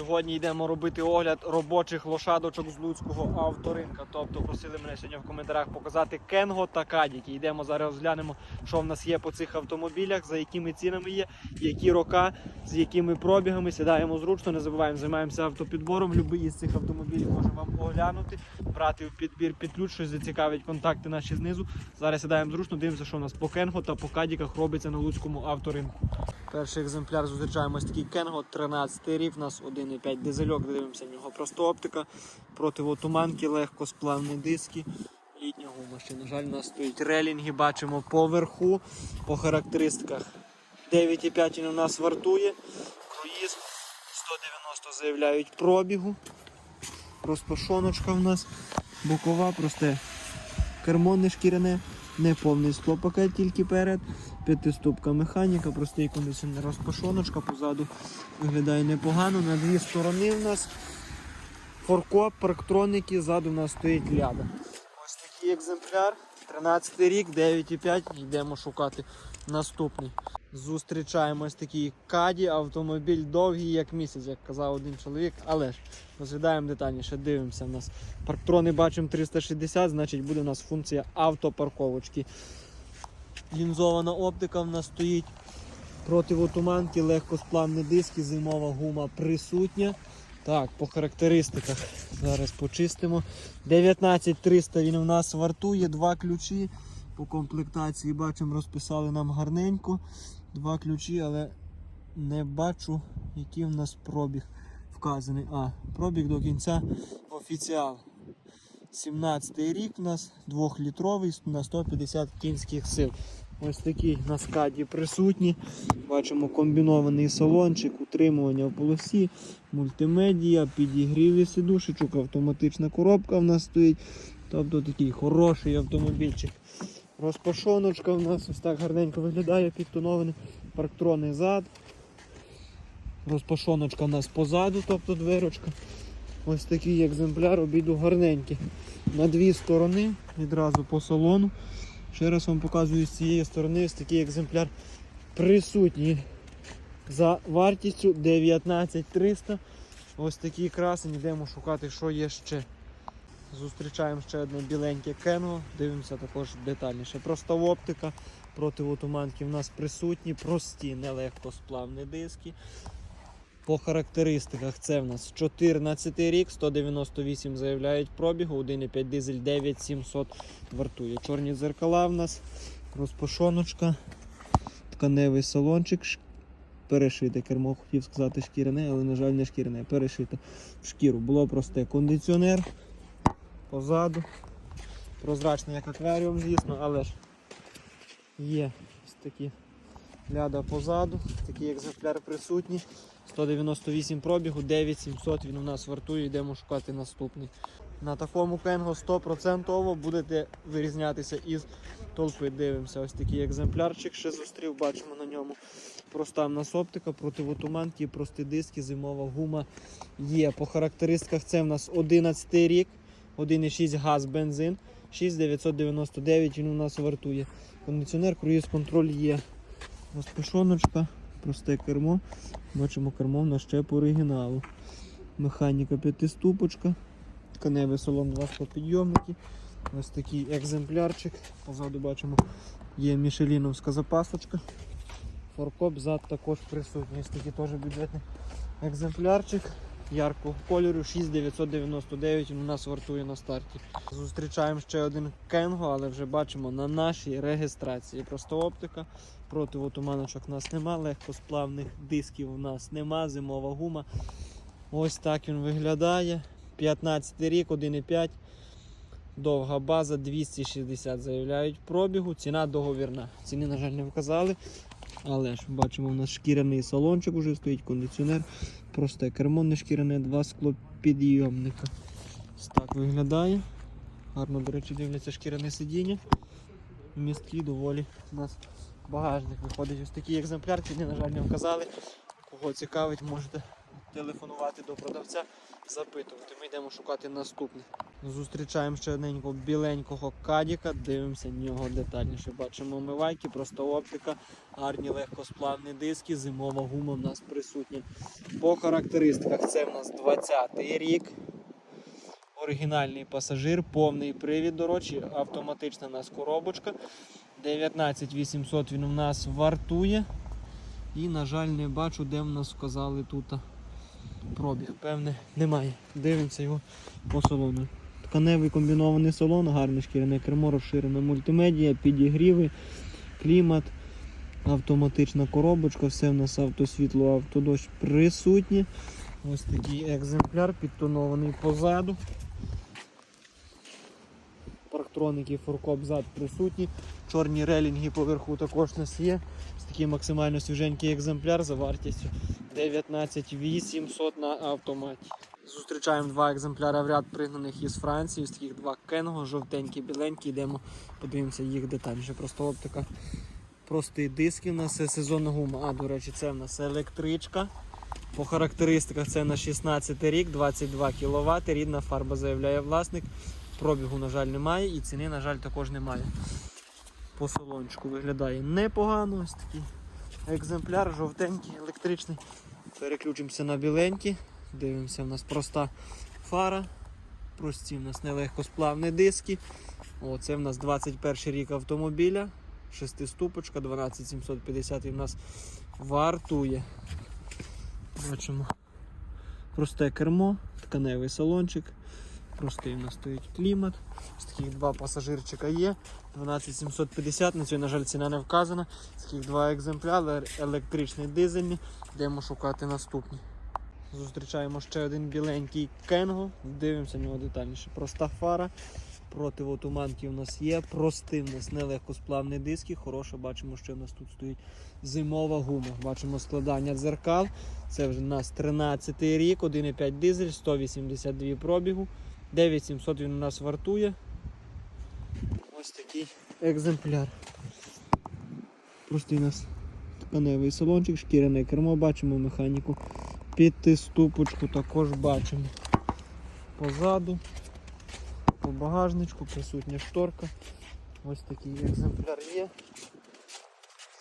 Сьогодні йдемо робити огляд робочих лошадочок з Луцького авторинка. Тобто просили мене сьогодні в коментарях показати Кенго та Кадіки. Йдемо зараз розглянемо, що в нас є по цих автомобілях, за якими цінами є, які рока, з якими пробігами. Сідаємо зручно, не забуваємо, займаємося автопідбором. Любий із цих автомобілів можемо вам оглянути, брати в підбір під ключ, щось зацікавить контакти наші знизу. Зараз сідаємо зручно, дивимося, що в нас по Кенго та по Кадіках робиться на Луцькому авторинку. Перший екземпляр зустрічаємо ось такий Кенго, 13 рік, у нас 1,5 дизельок, дивимося в нього просто оптика, противотуманки, легкосплавні диски, літня гума. Ще, на жаль, у нас стоїть. Релінги, бачимо поверху, по характеристиках. 9,5 він у нас вартує, круїз 190 заявляють пробігу, розпашоночка в нас, бокова, просте кермо не шкіряне, не повний склопакет тільки перед. П'ятиступка механіка, простий кондиціонер розпашоночка, позаду виглядає непогано. На дві сторони в нас форкоп, парктроники, ззаду в нас стоїть ляда. Ось такий екземпляр. 13 рік, 9,5. Йдемо шукати наступний. Зустрічаємо ось каді, автомобіль довгий, як місяць, як казав один чоловік, але ж розглядаємо детальніше, дивимося. У нас парктрони бачимо 360, значить буде у нас функція автопарковочки. Лінзована оптика в нас стоїть. Противотуманки, легкосплавні диски, зимова гума присутня. Так, по характеристиках зараз почистимо. 19300 він у нас вартує, два ключі. По комплектації бачимо, розписали нам гарненько. Два ключі, але не бачу, який в нас пробіг вказаний. А, пробіг до кінця офіціал. 17 й рік у нас 2-літровий на 150 кінських сил. Ось такий на скаді присутні. Бачимо комбінований салончик, утримування в полосі, мультимедія, підігріві сидушечок, автоматична коробка в нас стоїть. Тобто такий хороший автомобільчик. Розпашоночка в нас ось так гарненько виглядає, підтонований парктронний зад. Розпашоночка в нас позаду, тобто дверочка. Ось такий екземпляр обіду гарненький. На дві сторони, відразу по салону. Ще раз вам показую з цієї сторони ось такий екземпляр присутній за вартістю 19300. Ось такий красень, йдемо шукати, що є ще. Зустрічаємо ще одне біленьке кено, дивимося також детальніше. Проста оптика, противотуманки в нас присутні, прості, нелегкосплавні диски. По характеристиках це в нас 14 рік, 198 заявляють пробігу, 1,5 дизель 9700 вартує. Чорні дзеркала в нас, розпашоночка, тканевий салончик, перешите кермо, хотів сказати шкіряне, але, на жаль, не шкіряне, перешите в шкіру. Було просте кондиціонер позаду. Прозрачний як акваріум, звісно, але ж є ось такі ляда позаду, такий екземпляр присутній. 198 пробігу, 9700 він у нас вартує, йдемо шукати наступний. На такому кенго 100% будете вирізнятися із толпи. Дивимося, ось такий екземплярчик ще зустрів, бачимо на ньому. Проста в нас оптика, противотуманки, прості диски, зимова гума є. По характеристиках це в нас 11 рік, 1,6 газ, бензин, 6999 він у нас вартує. Кондиціонер, круїз контроль є. Розпишоночка, просте кермо. Бачимо кермо в нас ще по оригіналу. Механіка п'ятиступочка. Тканевий салон, два склопідйомники. Ось такий екземплярчик. Позаду бачимо є мішеліновська запасочка. Форкоп зад також присутній. Ось такий теж бюджетний екземплярчик. Яркого кольору 6999 він у нас вартує на старті. Зустрічаємо ще один кенго, але вже бачимо на нашій реєстрації. Просто оптика. Противотуманочок у нас нема, легкосплавних дисків у нас нема, зимова гума. Ось так він виглядає. 15 рік, 1,5. Довга база 260 заявляють пробігу. Ціна договірна. Ціни, на жаль, не вказали. Але ж бачимо, у нас шкіряний салончик уже стоїть, кондиціонер. Просте кермо не шкіряне, два склопідйомника. Так виглядає. Гарно, до речі, дивляться шкіряне сидіння. Містки доволі у нас багажник виходить. Ось такий екземпляр, ціни, на жаль, не вказали. Кого цікавить, можете телефонувати до продавця, запитувати. Ми йдемо шукати наступне. Зустрічаємо ще одненького біленького кадіка, дивимося на нього детальніше. Бачимо омивайки, просто оптика, гарні легкосплавні диски, зимова гума в нас присутня. По характеристиках це в нас 20-й рік. Оригінальний пасажир, повний привід, до речі, автоматична у нас коробочка. 19800 він у нас вартує. І, на жаль, не бачу, де в нас вказали тут пробіг. Певне, немає. Дивимося його по салону. Тканевий комбінований салон, гарне шкіряне кермо, розширена мультимедія, підігріви, клімат, автоматична коробочка, все в нас автосвітло, автодощ присутні. Ось такий екземпляр, підтонований позаду. Парктроники, фуркоп зад присутні. Чорні релінги поверху також у нас є. Ось такий максимально свіженький екземпляр за вартістю 19800 на автоматі. Зустрічаємо два екземпляри в ряд пригнаних із Франції. Ось таких два кенго, жовтенькі, біленькі. Йдемо, подивимося їх детальніше. Просто оптика. Прості диски, у нас сезонна гума. А, до речі, це в нас електричка. По характеристиках це на 16 рік, 22 кВт. Рідна фарба заявляє власник. Пробігу, на жаль, немає і ціни, на жаль, також немає. По салончику виглядає непогано. Ось такий екземпляр, жовтенький, електричний. Переключимося на біленькі, Дивимося, в нас проста фара. Прості в нас нелегкосплавні диски. Оце це в нас 21 рік автомобіля. Шестиступочка, 12750 і в нас вартує. Бачимо просте кермо, тканевий салончик. Простий у нас стоїть клімат. Ось таких два пасажирчика є. 12750, на цю, на жаль, ціна не вказана. З таких два екземпляри, електричний дизельний. Йдемо шукати наступні. Зустрічаємо ще один біленький Кенго. Дивимося на нього детальніше. Проста фара. Противотуманки у нас є. Простий у нас нелегкосплавні диски. Хороше, бачимо, що в нас тут стоїть зимова гума. Бачимо складання дзеркал. Це вже у нас 13 рік, 1,5 дизель, 182 пробігу. 9700 він у нас вартує. Ось такий екземпляр. Простий у нас тканевий салончик, шкіряне кермо, бачимо механіку. П'ятиступочку також бачимо. Позаду, по багажничку присутня шторка. Ось такий екземпляр є.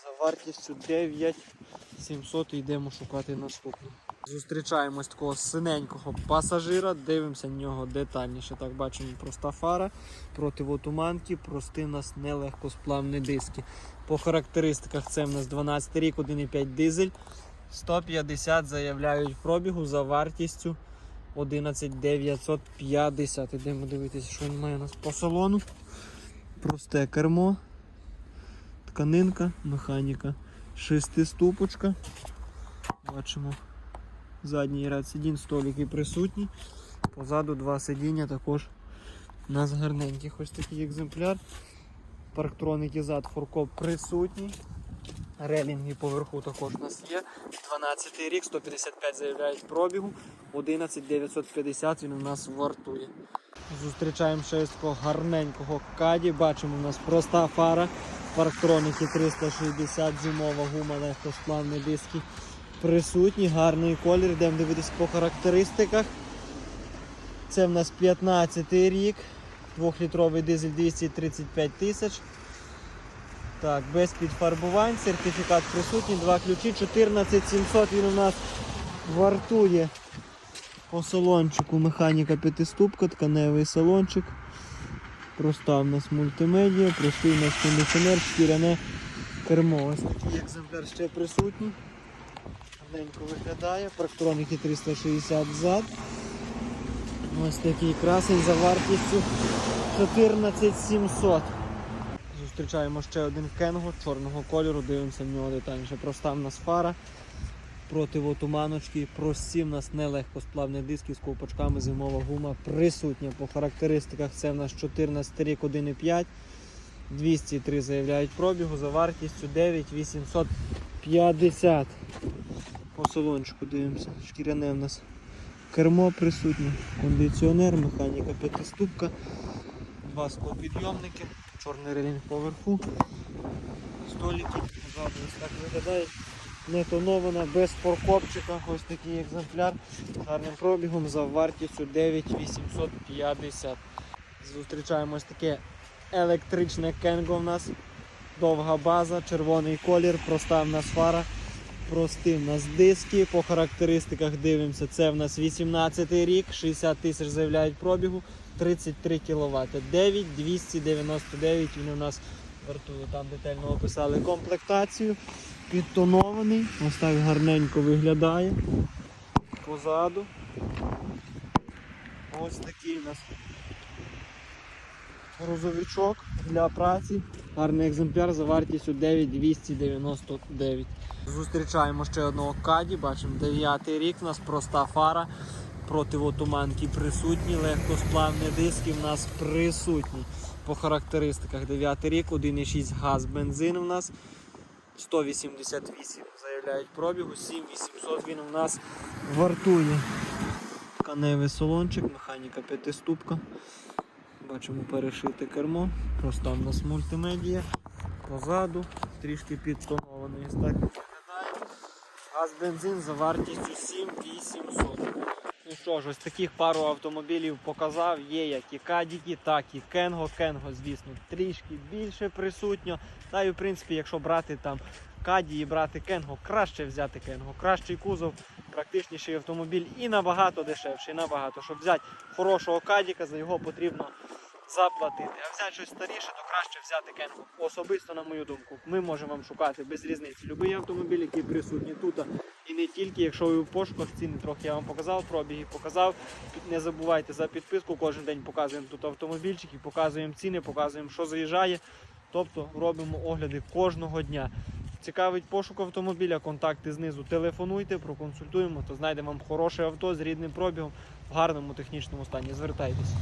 За вартістю 9700 йдемо шукати наступний. Зустрічаємось такого синенького пасажира, дивимося на нього детальніше. Так, бачимо проста фара, противотуманки, прості в нас нелегкосплавні диски. По характеристиках це в нас 12 рік, 1,5 дизель. 150 заявляють пробігу за вартістю 11950. Ідемо дивитися, що він має у нас по салону. Просте кермо, тканинка, механіка, шестиступочка. Бачимо задній ряд сидінь, столики присутні. Позаду два сидіння також у нас гарненьких. Ось такий екземпляр. Парктроники зад фуркоп присутній. Релінги поверху також у нас є. 12 рік, 155 заявляють пробігу, 11950 він у нас вартує. Зустрічаємо ще такого гарненького каді. Бачимо, у нас проста фара, парктроники 360, зимова гума, легкосплавні диски присутні, гарний колір. Йдемо дивитися по характеристиках. Це в нас 15 рік, 2-літровий дизель 235 тисяч. Так, без підфарбувань, сертифікат присутній, два ключі, 14700 він у нас вартує по салончику. Механіка п'ятиступка, тканевий салончик. Проста в нас мультимедіа, простий у нас кондиціонер, шкіряне кермо. Ось такий екземпляр ще присутній. Гарненько виглядає, парктроники 360 зад. Ось такий красень за вартістю 14700. Зустрічаємо ще один кенго чорного кольору, дивимося в нього детальніше. Проста в нас фара, противотуманочки, прості в нас нелегкосплавні диски з ковпачками, зимова гума присутня. По характеристиках це в нас 14 рік 1,5. 203 заявляють пробігу за вартістю 9850. По салончику дивимося. Шкіряне в нас кермо присутнє, кондиціонер, механіка п'ятиступка, два склопідйомники, чорний релінг поверху, столики, ззаду ось так виглядають. не тонована, без поркопчика. Ось такий екземпляр гарним пробігом за вартістю 9850. Зустрічаємо ось таке електричне кенго в нас. Довга база, червоний колір, проста в нас фара, прості в нас диски. По характеристиках дивимося, це в нас 18 рік, 60 тисяч заявляють пробігу, 33 кВт. 9299 він у нас вартує. Там детально описали комплектацію. Підтонований, ось так гарненько виглядає. Позаду. Ось такий у нас грузовичок для праці. Гарний екземпляр за вартістю 9299. Зустрічаємо ще одного каді, бачимо 9 рік, у нас проста фара, противотуманки присутні, легкосплавні диски в нас присутні. По характеристиках 9 рік, 1,6 газ, бензин у нас. 188 заявляють пробігу, 7800 він у нас вартує. Тканевий салончик, механіка п'ятиступка. Бачимо перешите кермо, просто в нас мультимедія. Позаду, трішки підтонований. Газ бензин за вартістю 7800. Ну що ж, ось таких пару автомобілів показав. Є як і Кадіки, так і Кенго. Кенго, звісно, трішки більше присутньо. Та й в принципі, якщо брати там Каді і брати Кенго, краще взяти Кенго. Кращий кузов, практичніший автомобіль і набагато дешевший. Набагато. Щоб взяти хорошого Кадіка, за його потрібно заплатити. А взяти щось старіше, то краще взяти Кенго. Особисто, на мою думку, ми можемо вам шукати без різниці. Любий автомобіль, який присутній тут. І не тільки, якщо ви в пошуках, ціни трохи я вам показав, пробіги показав. Не забувайте за підписку. Кожен день показуємо тут автомобільчики, показуємо ціни, показуємо, що заїжджає. Тобто робимо огляди кожного дня. Цікавить пошук автомобіля, контакти знизу. Телефонуйте, проконсультуємо, то знайдемо вам хороше авто з рідним пробігом в гарному технічному стані. Звертайтесь.